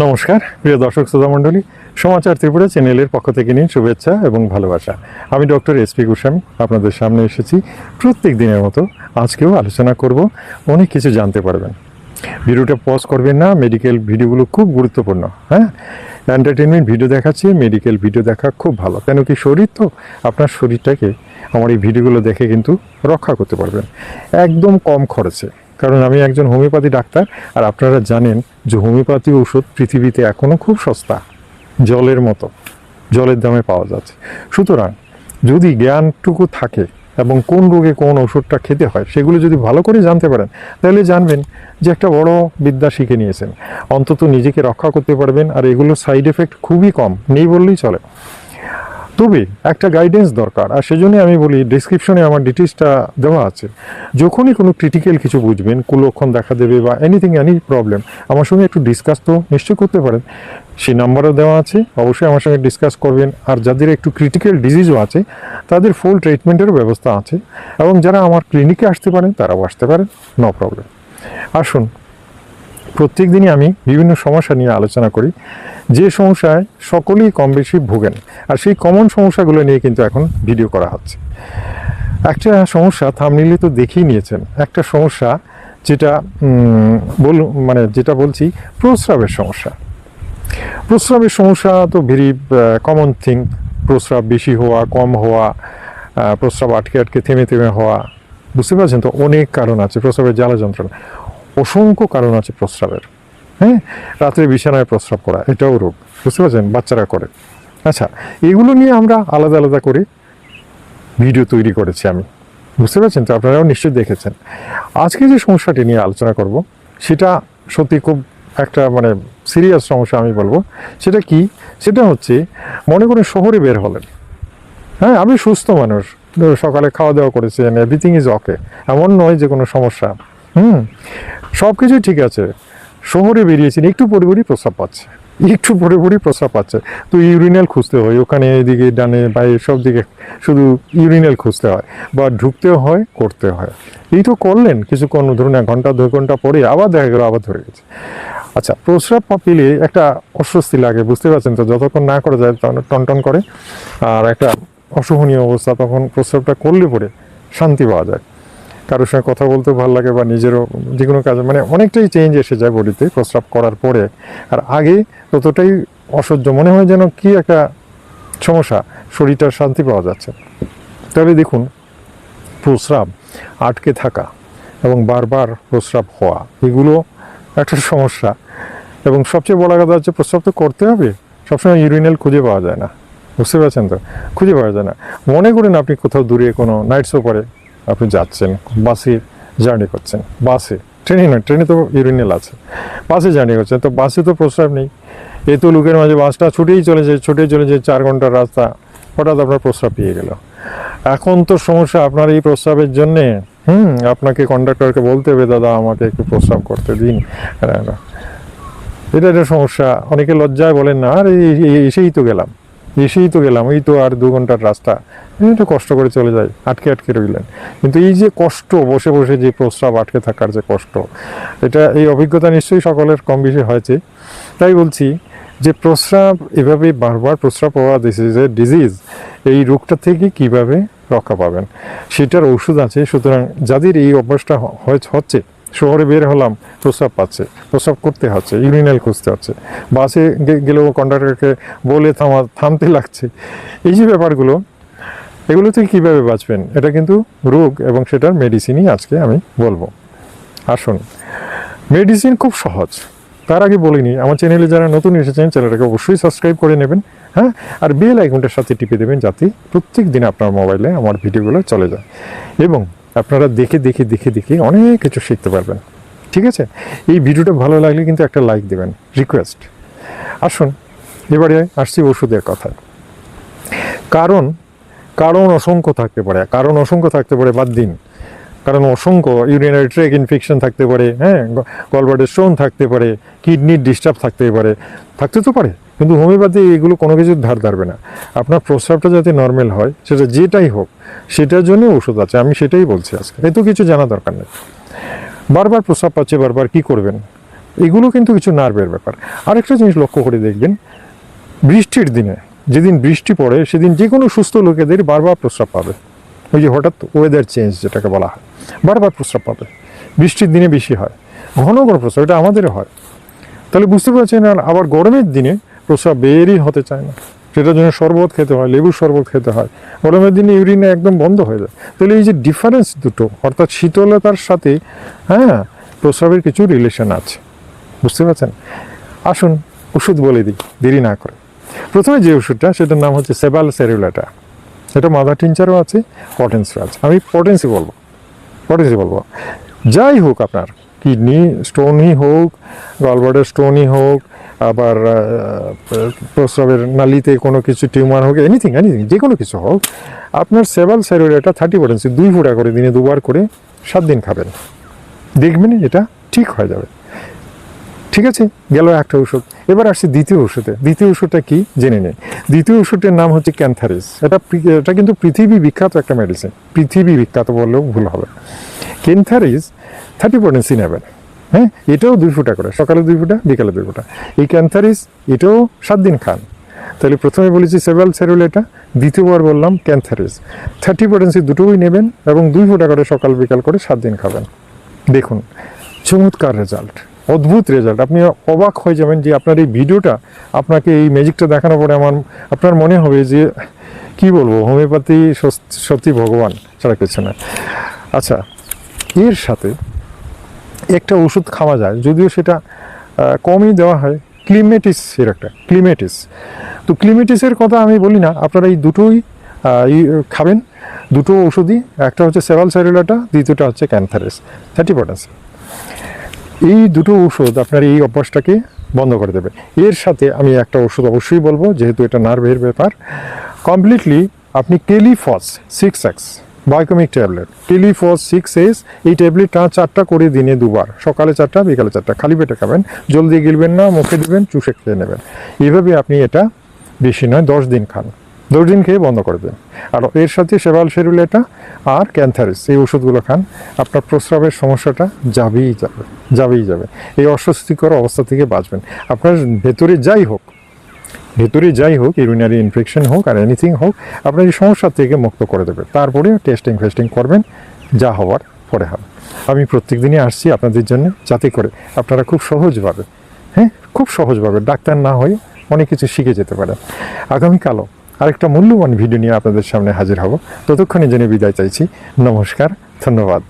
নমস্কার, প্রিয় দর্শক শ্রোতা মণ্ডলী, সমাচার ত্রিপুরা চ্যানেলের পক্ষ থেকে নিন শুভেচ্ছা এবং ভালোবাসা। আমি ডক্টর এস পি গোস্বামী, আপনাদের সামনে এসেছি প্রত্যেক দিনের মতো। আজকেও আলোচনা করব, অনেক কিছু জানতে পারবেন। ভিডিওটা পজ করবেন না মেডিকেল ভিডিওগুলো খুব গুরুত্বপূর্ণ হ্যাঁ? এন্টারটেনমেন্ট ভিডিও দেখাচ্ছি মেডিকেল ভিডিও দেখা খুব ভালো। কেন কি শরীর তো, আপনার শরীরটাকে, আমার এই ভিডিওগুলো দেখে কিন্তু রক্ষা করতে পারবেন। একদম কম খরচে। কারণ আমি একজন হোমিওপ্যাথি ডাক্তার, আর আপনারা জানেন যে হোমিওপ্যাথি ওষুধ পৃথিবীতে এখনও খুব সস্তা, জলের মতো, জলের দামে পাওয়া যাচ্ছে। সুতরাং যদি জ্ঞানটুকু থাকে এবং কোন রোগে কোন ওষুধটা খেতে হয়, সেগুলো যদি ভালো করে জানতে পারেন, তাহলে জানবেন যে একটা বড় বিদ্যা শিখে নিয়েছেন। অন্তত নিজেকে রক্ষা করতে পারবেন, আর এগুলোর সাইড এফেক্ট খুবই কম, নেই বললেই চলে। তবে একটা গাইডেন্স দরকার। আর সেজন্য আমি বলি ডিসক্রিপশনে আমার ডিটেলসটা দেওয়া আছে। যখনই কোনো ক্রিটিক্যাল কিছু বুঝবেন, কুলক্ষণ দেখা দেবে বা এনিথিং এনি প্রবলেম আমার সঙ্গে একটু ডিসকাস তো নিশ্চয়ই করতে পারেন। সেই নাম্বারও দেওয়া আছে, অবশ্যই আমার সঙ্গে ডিসকাস করবেন। আর যাদের একটু ক্রিটিক্যাল ডিজিজও আছে, তাদের ফুল ট্রিটমেন্টেরও ব্যবস্থা আছে। এবং যারা আমার ক্লিনিকে আসতে পারেন, তারাও আসতে পারেন নো প্রবলেম আসুন প্রত্যেক দিনই আমি বিভিন্ন সমস্যা নিয়ে আলোচনা করি। যে সমস্যায় সকলেই কম বেশি ভোগেন। আর সেই কমন সমস্যাগুলো নিয়ে কিন্তু এখন ভিডিও করা হচ্ছে। একটা সমস্যা থামনিলে তো দেখেই নিয়েছেন। একটা সমস্যা যেটা বল মানে যেটা বলছি, প্রস্রাবের সমস্যা। প্রস্রাবের সমস্যা তো ভেরি কমন থিং প্রস্রাব বেশি হওয়া, কম হওয়া প্রস্রাব আটকে আটকে থেমে থেমে হওয়া। বুঝতে পারছেন তো? অনেক কারণ আছে প্রস্রাবের জ্বালা যন্ত্রণা। অসংখ্য কারণ আছে প্রস্রাবের। হ্যাঁ? রাত্রে বিছানায় প্রস্রাব করা, এটাও রোগ। বুঝতে পারছেন? বাচ্চারা করে। আচ্ছা এগুলো নিয়ে আমরা আলাদা আলাদা করে ভিডিও তৈরি করেছি আমি। বুঝতে পারছেন? তো আপনারাও নিশ্চয়ই দেখেছেন। আজকে যে সমস্যাটি নিয়ে আলোচনা করব, সেটা সত্যি খুব একটা মানে সিরিয়াস সমস্যা আমি বলব। সেটা কি? সেটা হচ্ছে, মনে করে শহরে বের হলেন। হ্যাঁ? আমি সুস্থ মানুষ। সকালে খাওয়া দাওয়া করেছেন এভরিথিং ইজ ওকে এমন নয় যে কোনো সমস্যা। হুম? সব কিছুই ঠিক আছে। শহরে বেরিয়েছেন একটু পরে পরই প্রস্রাব পাচ্ছে। একটু পরে পরই প্রস্রাব পাচ্ছে। তো ইউরিনাল খুঁজতে হয়, ওখানে এদিকে ডানে বাইরে সব দিকে শুধু ইউরিনাল খুঁজতে হয়। বা ঢুকতেও হয়, করতে হয়। এই তো করলেন, কিছুক্ষণ, ধরুন এক ঘণ্টা দু ঘণ্টা পরে আবার দেখা গেলো, আবার ধরে গেছে। আচ্ছা প্রস্রাব পেলে একটা অস্বস্তি লাগে, বুঝতে পারছেন তো? যতক্ষণ না করা যায় টনটন করে। আর একটা অসহনীয় অবস্থা, তখন প্রস্রাবটা করলে পরে শান্তি পাওয়া যায়। কারোর সঙ্গে কথা বলতে ভালো লাগে বা নিজেরও যে কোনো কাজে মানে অনেকটাই চেঞ্জ এসে যায় বডিতে প্রস্রাব করার পরে। আর আগে ততটাই অসহ্য, মনে হয় যেন কি একটা সমস্যা, শরীরটার শান্তি পাওয়া যাচ্ছে তবে দেখুন, প্রস্রাব আটকে থাকা এবং বারবার প্রস্রাব হওয়া, এগুলো একটা সমস্যা। এবং সবচেয়ে বড় কথা হচ্ছে প্রস্রাব তো করতে হবে, সবসময় ইউরিনাল খুঁজে পাওয়া যায় না। বুঝতে পারছেন তো? খুঁজে পাওয়া যায় না। মনে করেন আপনি কোথাও দূরে কোনো নাইট করে আপনি যাচ্ছেন, বাসে জার্নি করছেন। বাসে, ট্রেনে নয়, ট্রেনে তো ইউরিনাল আছে। বাসে জার্নি করছেন, তো বাসে তো প্রস্রাব নেই। এ তো লোকের মাঝে বাসটা ছুটেই চলে যায় ছুটেই চলে যায় চার ঘণ্টার রাস্তা। হঠাৎ আপনার প্রস্রাব পেয়ে গেল। এখন তো সমস্যা আপনার এই প্রস্রাবের জন্যে। হুম, আপনাকে কন্ডাক্টরকে বলতে হবে, দাদা, আমাকে একটু প্রস্রাব করতে দিন। এটা একটা সমস্যা। অনেকে লজ্জায় বলেন না আর এসেই তো গেলাম। এসেই তো গেলাম, এই তো আর দু ঘণ্টার রাস্তা। একটু কষ্ট করে চলে যায় আটকে আটকে রইলেন। কিন্তু এই যে কষ্ট, বসে বসে যে প্রস্রাব, আটকে থাকার যে কষ্ট, এটা এই অভিজ্ঞতা নিশ্চয়ই সকলের কম বেশি হয়েছে। তাই বলছি যে প্রস্রাব এভাবে বারবার প্রস্রাব দিস ইজ এ ডিজিজ এই রোগটা থেকে কীভাবে রক্ষা পাবেন? সেটার ওষুধ আছে, সুতরাং যাদের এই অভ্যাসটা হচ্ছে শহরে বের হলাম, প্রস্রাব পাচ্ছে, প্রস্রাব করতে হচ্ছে ইউরিনাল খুঁজতে হচ্ছে। বাসে গেলেও কন্ডাক্টরকে বলে থামা থামতে লাগছে। এই যে ব্যাপারগুলো, এগুলো থেকে কীভাবে বাঁচবেন? এটা কিন্তু রোগ এবং সেটার মেডিসিনই আজকে আমি বলব। আসুন। মেডিসিন খুব সহজ। তার আগে বলিনি, আমার চ্যানেলে যারা নতুন এসেছেন, চ্যানেলটাকে অবশ্যই সাবস্ক্রাইব করে নেবেন হ্যাঁ? আর বেল আইকনটার সাথে টিপে দেবেন যাতে প্রত্যেক দিন আপনার মোবাইলে আমার ভিডিওগুলো চলে যায়। এবং আপনারা দেখে দেখে দেখে দেখে অনেক কিছু শিখতে পারবেন। ঠিক আছে? এই ভিডিওটা ভালো লাগলে কিন্তু একটা লাইক দেবেন রিকোয়েস্ট আসুন, এবারে আসছি ওষুধের কথা। কারণ কারণ অসংখ্য থাকতে পারে। কারণ অসংখ্য থাকতে পারে, বাদ দিন। কারণ অসংখ্য ইউরিনারি ট্রেক ইনফেকশন থাকতে পারে হ্যাঁ? গলবার্ডের স্টোন থাকতে পারে কিডনির ডিস্টার্ব থাকতে পারে। থাকতে তো পারে। কিন্তু হোমিওপ্যাথি এগুলো কোনো কিছু ধার ধারবে না। আপনার প্রস্রাবটা যাতে নর্মাল হয়, সেটা যেটাই হোক, সেটার জন্য ওষুধ আছে, আমি সেটাই বলছি আজকে। এত কিছু জানা দরকার নেই। বারবার প্রস্রাব পাচ্ছে, বারবার কি করবেন? এগুলো কিন্তু কিছু নার্ভের ব্যাপার। আরেকটা জিনিস লক্ষ্য করে দেখবেন, বৃষ্টির দিনে, যেদিন বৃষ্টি পড়ে, সেদিন যে কোনো সুস্থ লোকেদের বারবার প্রস্রাব পাবে। ওই যে হঠাৎ ওয়েদার চেঞ্জ যেটাকে বলা হয়, বারবার প্রস্রাব পাবে। বৃষ্টির দিনে বেশি হয়। ঘন ঘন প্রস্রাব, এটা আমাদেরও হয়। তাহলে বুঝতে পারছেন আবার গরমের দিনে প্রস্রাব বেরই হতে চায় না। সেটার জন্য শরবত খেতে হয়, লেবুর শরবত খেতে হয়। গরমের দিনে ইউরিনে একদম বন্ধ হয়ে যায়। তাহলে এই যে ডিফারেন্স দুটো, অর্থাৎ শীতলতার সাথে হ্যাঁ প্রস্রাবের কিছু রিলেশন আছে। বুঝতে পারছেন? আসুন, ওষুধ বলে দিই, দেরি না করে। প্রথমে যে ওষুধটা, সেটার নাম হচ্ছে সেবাল সেরুলাটা এটা মাদার টিনচারও আছে পটেন্সিও আছে। আমি পটেন্সি বলব পটেন্সি বলব। যাই হোক আপনার কিডনি স্টোনই হোক গলবার্ডার স্টোনই হোক আবার প্রস্রাবের নালিতে কোনো কিছু টিউমার হোক এনিথিং এনিথিং যে কোনো কিছু হোক, আপনার সেভাল স্যারোরিয়াটা থার্টি পটেন্সি দুই ফোঁটা করে দিনে দুবার করে সাত দিন খাবেন। দেখবেন এটা ঠিক হয়ে যাবে। ঠিক আছে? গেল একটা ওষুধ। এবার আসছি দ্বিতীয় ওষুধে। দ্বিতীয় ওষুধটা কি? জেনে নেই দ্বিতীয় ওষুধের নাম হচ্ছে ক্যান্থারিস। এটা এটা কিন্তু পৃথিবী বিখ্যাত একটা মেডিসিন পৃথিবী বিখ্যাত বললেও ভুল হবে। ক্যান্থারিস থার্টি পটেন্সি নেবেন হ্যাঁ এটাও দুই ফুটা করে, সকালে দুই ফুটা, বিকালে দুই ফুটা। এই ক্যান্থারিস এটাও সাত দিন খান। তাহলে প্রথমে বলেছি সেভেল সেরুলেটা দ্বিতীয়বার বললাম ক্যান্থারিস থার্টি পটেন্সি দুটোই নেবেন এবং দুই ফুটা করে সকাল বিকাল করে সাত দিন খাবেন। দেখুন, চমৎকার রেজাল্ট অদ্ভুত রেজাল্ট আপনি অবাক হয়ে যাবেন যে আপনার এই ভিডিওটা আপনাকে এই ম্যাজিকটা দেখানোর পরে আমার, আপনার মনে হবে যে, কি বলব, হোমিওপ্যাথি সত্যি ভগবান ছাড়া কিছু না আচ্ছা এর সাথে একটা ওষুধ খাওয়া যায়, যদিও সেটা কমই দেওয়া হয়। ক্লিমেটিস এর একটা, ক্লিমেটিস। তো ক্লিমেটিসের কথা আমি বলি না, আপনারা এই দুটোই খাবেন। দুটো ওষুধই, একটা হচ্ছে সেরাল স্যারুলাটা দ্বিতীয়টা হচ্ছে ক্যান্থারেস। থার্টি পটাস এই দুটো ওষুধ আপনার এই অভ্যাসটাকে বন্ধ করে দেবে। এর সাথে আমি একটা ওষুধ অবশ্যই বলব, যেহেতু এটা নার্ভের ব্যাপার। কমপ্লিটলি আপনি টেলিফস সিক্স এক্স বায়োকমিক ট্যাবলেট টেলিফস সিক্স এস এই ট্যাবলেটটা চারটা করে দিনে দুবার। সকালে চারটা, বিকালে চারটা। খালি পেটে খাবেন। জলদি গিলবেন না, মুখে দিবেন, চুষে খেয়ে নেবেন। এইভাবে আপনি এটা বেশি নয়, দশ দিন খান। দশ দিন খেয়ে বন্ধ করে দেন। আর এর সাথে সেবাল শেরুলেটা আর ক্যান্থারিস, এই ওষুধগুলো খান। আপনার প্রস্রাবের সমস্যাটা যাবেই যাবে যাবেই যাবে। এই অস্বস্তিকর অবস্থা থেকে বাঁচবেন। আপনার ভেতরে যাই হোক ভেতরে যাই হোক ইউরিনারি ইনফেকশন হোক আর এনিথিং হোক, আপনার এই সমস্যা থেকে মুক্ত করে দেবে। তারপরে টেস্টিং ফেস্টিং করবেন, যা হওয়ার পরে হবে। আমি প্রত্যেক দিনই আসছি আপনাদের জন্য, যাতে করে আপনারা খুব সহজভাবে হ্যাঁ খুব সহজভাবে, ডাক্তার না হয়ে অনেক কিছু শিখে যেতে পারেন। আগামীকালও আরেকটা মূল্যবান ভিডিও নিয়ে আপনাদের সামনে হাজির হব। ততক্ষণে জেনে বিদায় চাইছি। নমস্কার, ধন্যবাদ।